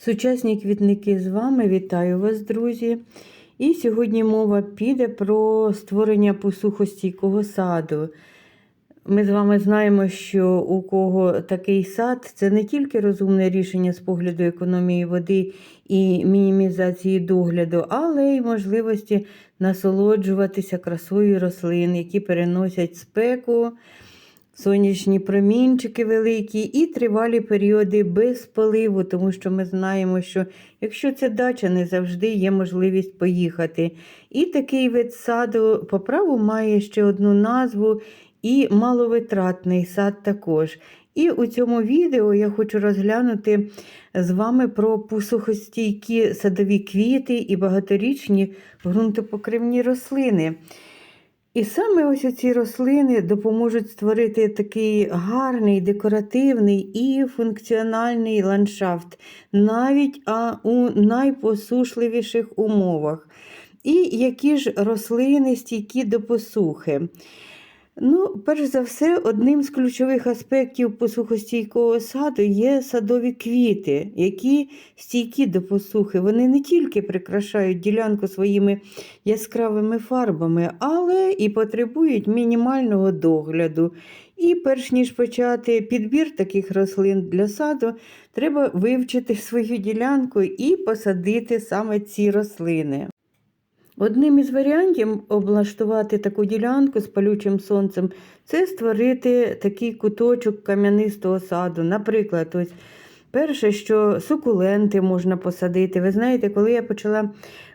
Сучасні квітники з вами, вітаю вас, друзі. І сьогодні мова піде про створення посухостійкого саду. Ми з вами знаємо, що у кого такий сад це не тільки розумне рішення з погляду економії води і мінімізації догляду, але й можливості насолоджуватися красою рослин, які переносять спеку, сонячні промінчики великі і тривалі періоди без поливу, тому що ми знаємо, що якщо це дача, не завжди є можливість поїхати. І такий вид саду по праву має ще одну назву і маловитратний сад також. І у цьому відео я хочу розглянути з вами про посухостійкі садові квіти і багаторічні ґрунтопокривні рослини. І саме ось ці рослини допоможуть створити такий гарний, декоративний і функціональний ландшафт, навіть а у найпосушливіших умовах. І які ж рослини стійкі до посухи. Ну, перш за все, одним з ключових аспектів посухостійкого саду є садові квіти, які стійкі до посухи. Вони не тільки прикрашають ділянку своїми яскравими фарбами, але і потребують мінімального догляду. І перш ніж почати підбір таких рослин для саду, треба вивчити свою ділянку і посадити саме ці рослини. Одним із варіантів облаштувати таку ділянку з палючим сонцем це створити такий куточок кам'янистого саду. Наприклад, ось перше, що сукуленти можна посадити. Ви знаєте, коли я почала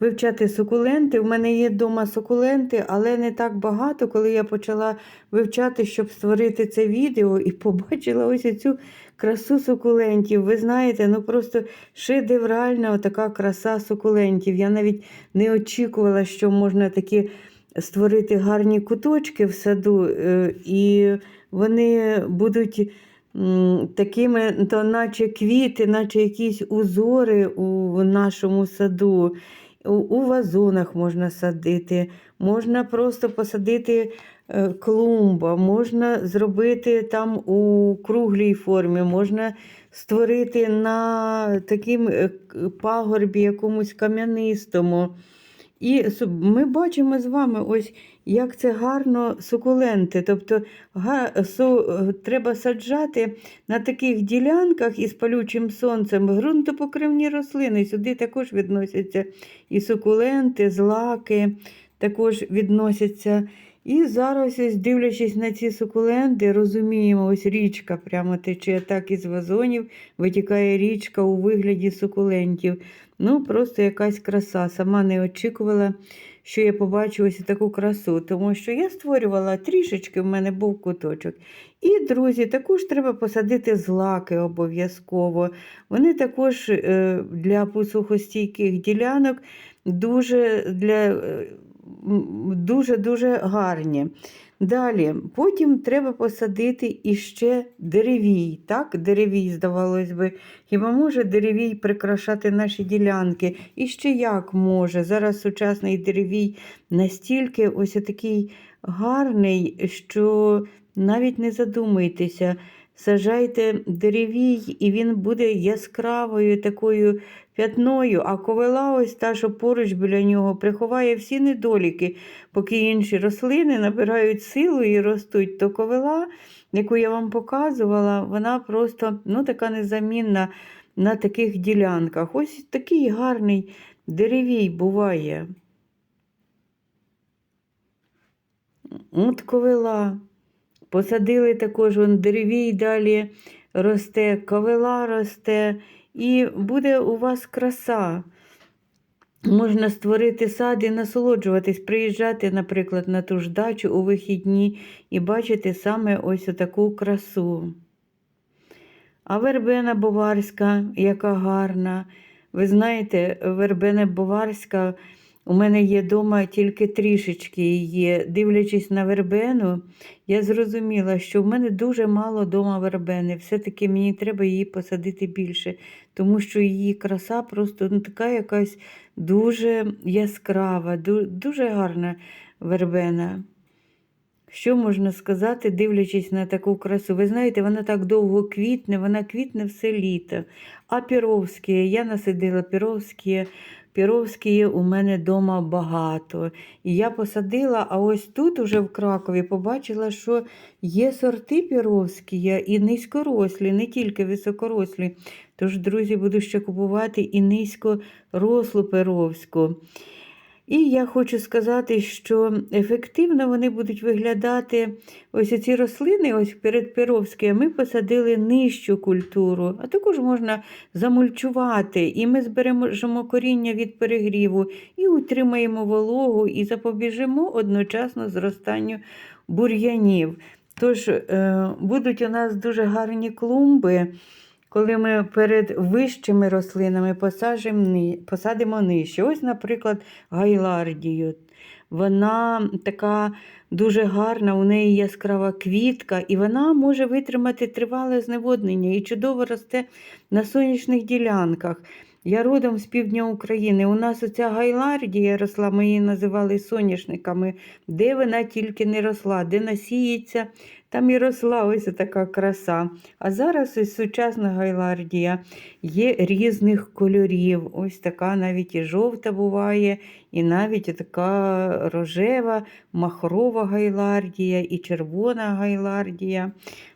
вивчати сукуленти, в мене є вдома сукуленти, але не так багато, коли я почала вивчати, щоб створити це відео, і побачила ось цю красу сукулентів. Ви знаєте, ну просто шедевральна така краса сукулентів. Я навіть не очікувала, що можна такі створити гарні куточки в саду, е, і вони будуть такими, то наче квіти, наче якісь узори у нашому саду. У вазонах можна садити, можна просто посадити е, клумба, можна зробити там у круглій формі, можна створити на таким е, пагорбі якомусь кам'янистому. І ми бачимо з вами, ось як це гарно сукуленти. Тобто га, су, треба саджати на таких ділянках із палючим сонцем ґрунтопокривні рослини. Сюди також відносяться і сукуленти, злаки також відносяться. І зараз, ось, дивлячись на ці сукуленти, розуміємо, ось річка прямо тече так із вазонів, витікає річка у вигляді сукулентів. Ну, просто якась краса. Сама не очікувала, що я побачу ось таку красу, тому що я створювала трішечки, в мене був куточок. І, друзі, також треба посадити злаки обов'язково. Вони також е, для посухостійких ділянок дуже для. Дуже-дуже гарні. Далі, потім треба посадити іще деревій. Так, деревій, здавалось би, хіба може деревій прикрашати наші ділянки? І ще як може? Зараз сучасний деревій настільки ось такий гарний, що навіть не задумуйтеся. Сажайте деревій, і він буде яскравою такою п'ятною, а ковила, ось та, що поруч біля нього, приховає всі недоліки, поки інші рослини набирають силу і ростуть, то ковила, яку я вам показувала, вона просто ну, така незамінна на таких ділянках. Ось такий гарний деревій буває. От ковила. Посадили також вон деревій далі росте, ковила росте, і буде у вас краса. Можна створити сад і насолоджуватись, приїжджати, наприклад, на ту ж дачу у вихідні і бачити саме ось таку красу. А вербена буварська, яка гарна. Ви знаєте, вербена буварська. У мене є вдома тільки трішечки її. Дивлячись на вербену, я зрозуміла, що в мене дуже мало вдома вербени. Все-таки мені треба її посадити більше, тому що її краса просто ну, така якась дуже яскрава, дуже гарна вербена. Що можна сказати, дивлячись на таку красу? Ви знаєте, вона так довго квітне, вона квітне все літо. А піровські, я насадила піровські, піровські у мене вдома багато. І я посадила, а ось тут, уже в Кракові, побачила, що є сорти піровські і низькорослі, не тільки високорослі. Тож, друзі, буду ще купувати і низькорослу піровську. І я хочу сказати, що ефективно вони будуть виглядати ось ці рослини, ось перед Перовською, ми посадили нижчу культуру, а також можна замульчувати, і ми збережемо коріння від перегріву, і утримаємо вологу, і запобіжимо одночасно зростанню бур'янів. Тож е, будуть у нас дуже гарні клумби. Коли ми перед вищими рослинами посадимо, нижче. Ось, наприклад, гайлардію. Вона така дуже гарна, у неї яскрава квітка, і вона може витримати тривале зневоднення і чудово росте на сонячних ділянках. Я родом з півдня України. У нас оця гайлардія росла, ми її називали соняшниками, де вона тільки не росла, де насіється, там і росла ось така краса. А зараз ось сучасна гайлардія є різних кольорів. Ось така навіть і жовта буває, і навіть така рожева, махрова гайлардія, і червона гайлардія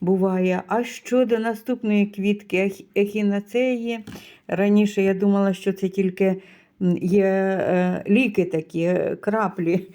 буває. А щодо наступної квітки ехі- ехінацеї, раніше я думала, що це тільки є е, ліки такі, е, краплі.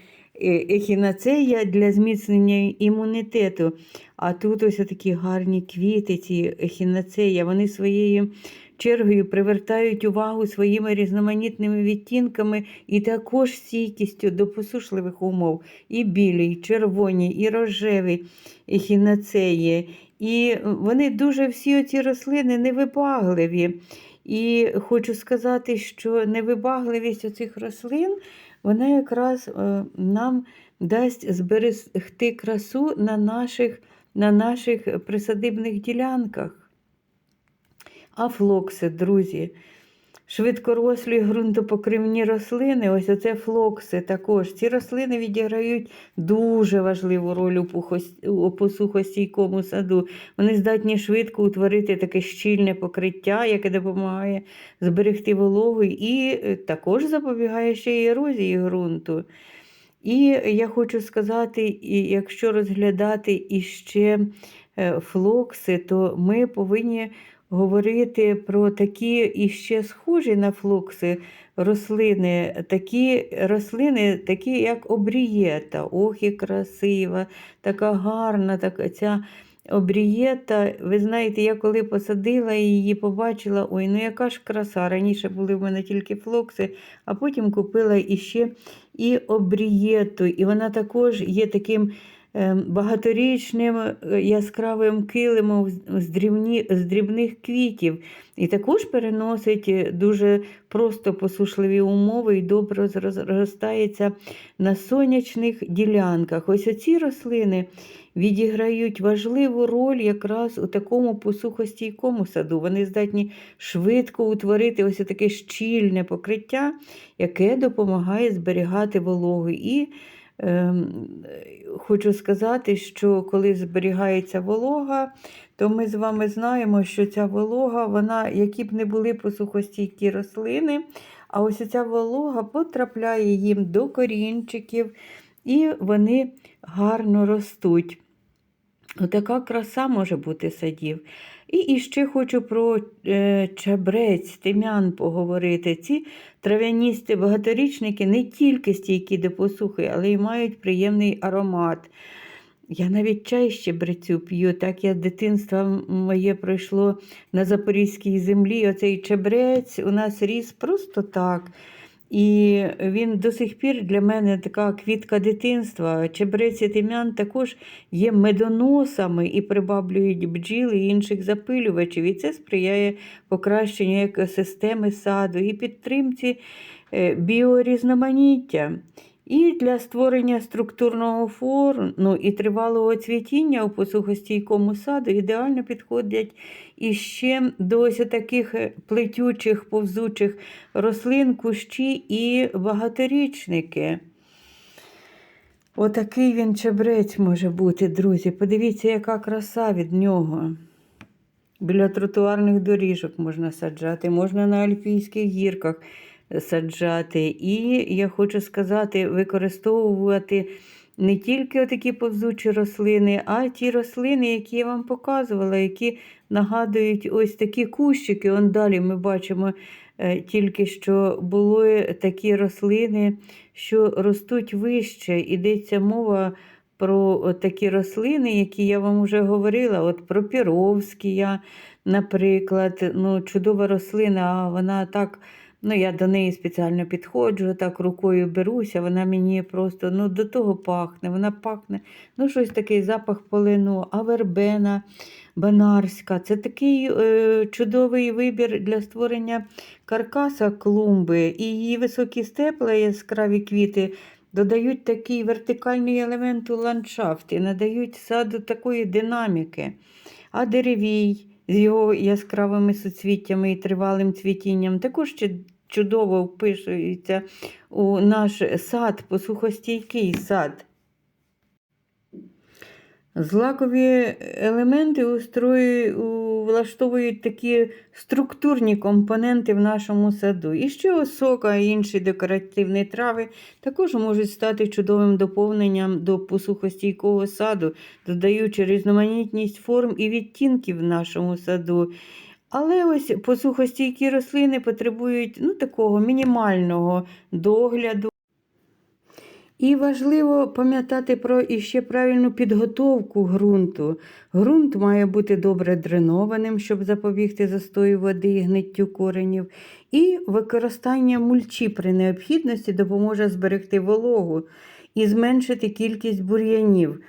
Ехінацея для зміцнення імунітету. А тут ось такі гарні квіти, ці ехінацея, вони своєю чергою привертають увагу своїми різноманітними відтінками і також стійкістю до посушливих умов. І білі, і червоні, і рожеві ехінацеї. І вони дуже всі ці рослини невибагливі. І хочу сказати, що невибагливість оцих рослин вона якраз е, нам дасть зберегти красу на наших, на наших присадибних ділянках. А флокси, друзі, швидкорослі ґрунтопокривні рослини, ось оце флокси також. Ці рослини відіграють дуже важливу роль у, посухостійкому саду. Вони здатні швидко утворити таке щільне покриття, яке допомагає зберегти вологу і е, також запобігає ще й ерозії ґрунту. І я хочу сказати, якщо розглядати іще е, флокси, то ми повинні говорити про такі іще схожі на флокси рослини, такі рослини, такі як обрієта. Ох, і красива, така гарна, така ця обрієта. Ви знаєте, я коли посадила її, побачила, ой, ну яка ж краса. Раніше були в мене тільки флокси, а потім купила іще і обрієту. І вона також є таким багаторічним е, яскравим килимом з- дрібні, з дрібних квітів. І також переносить е, дуже просто посушливі умови і добре розростається на сонячних ділянках. Ось оці рослини відіграють важливу роль якраз у такому посухостійкому саду. Вони здатні швидко утворити ось таке щільне покриття, яке допомагає зберігати вологу. І ем, хочу сказати, що коли зберігається волога, то ми з вами знаємо, що ця волога, вона, які б не були посухостійкі рослини, а ось ця волога потрапляє їм до корінчиків, і вони гарно ростуть. Отака краса може бути садів. І іще хочу про е, чабрець, тим'ян поговорити. Ці трав'яністі багаторічники не тільки стійкі до посухи, але й мають приємний аромат. Я навіть чай ще брецю п'ю, так я дитинство моє пройшло на запорізькій землі. Оцей чебрець у нас ріс просто так. І він до сих пір для мене така квітка дитинства. Чебрець і тим'ян також є медоносами і прибаблюють бджіл і інших запилювачів. І це сприяє покращенню екосистеми саду і підтримці е, біорізноманіття. І для створення структурного фону і тривалого цвітіння у посухостійкому саду ідеально підходять іще до ось таких е, плетючих повзучих рослин, кущі і багаторічники. Отакий він чебрець може бути, друзі. Подивіться, яка краса від нього. Біля тротуарних доріжок можна саджати, можна на Альпійських гірках саджати. І я хочу сказати, використовувати не тільки такі повзучі рослини, а ті рослини, які я вам показувала, які нагадують ось такі кущики. Он далі ми бачимо е, тільки що були такі рослини, що ростуть вище. Йдеться мова про такі рослини, які я вам вже говорила, от про піровськія, наприклад. Ну, чудова рослина, а вона так. Ну, я до неї спеціально підходжу, так рукою беруся, вона мені просто ну, до того пахне, вона пахне, ну, щось такий запах полину, а вербена банарська. Це такий е, чудовий вибір для створення каркаса клумби. І її високі степла, яскраві квіти додають такий вертикальний елемент у ландшафт і надають саду такої динаміки. А деревій з його яскравими суцвіттями і тривалим цвітінням також ще чудово впишується у наш сад, посухостійкий сад. Злакові елементи устрою, влаштовують такі структурні компоненти в нашому саду. І ще осока і інші декоративні трави також можуть стати чудовим доповненням до посухостійкого саду, додаючи різноманітність форм і відтінків в нашому саду. Але ось посухостійкі рослини потребують ну, такого мінімального догляду. І важливо пам'ятати про іще правильну підготовку ґрунту. Ґрунт має бути добре дренованим, щоб запобігти застою води і гниттю коренів. І використання мульчі при необхідності допоможе зберегти вологу і зменшити кількість бур'янів.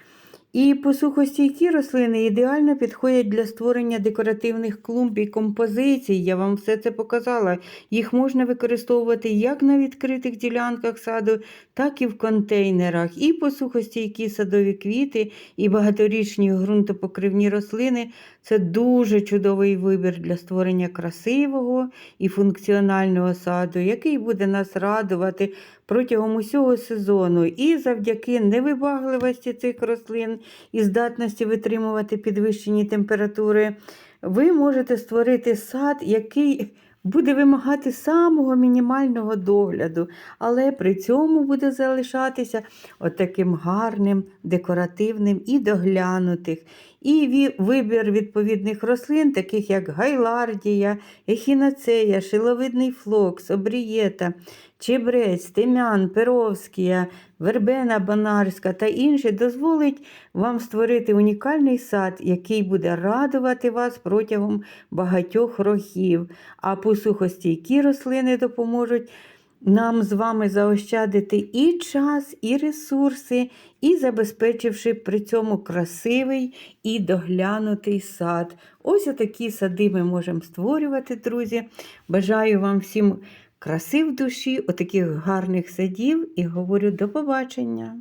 І посухостійкі рослини ідеально підходять для створення декоративних клумб і композицій. Я вам все це показала. Їх можна використовувати як на відкритих ділянках саду, так і в контейнерах. І посухостійкі садові квіти, і багаторічні ґрунтопокривні рослини це дуже чудовий вибір для створення красивого і функціонального саду, який буде нас радувати протягом усього сезону. І завдяки невибагливості цих рослин і здатності витримувати підвищені температури, ви можете створити сад, який буде вимагати самого мінімального догляду, але при цьому буде залишатися отаким гарним, декоративним і доглянутих. І вибір відповідних рослин, таких як гайлардія, ехінацея, шиловидний флокс, обрієта, чебрець, тимян, перовськія, вербена банарська та інші, дозволить вам створити унікальний сад, який буде радувати вас протягом багатьох років. А посухостійкі рослини допоможуть нам з вами заощадити і час, і ресурси, і забезпечивши при цьому красивий і доглянутий сад. Ось отакі сади ми можемо створювати, друзі. Бажаю вам всім краси в душі, отаких гарних садів і говорю до побачення.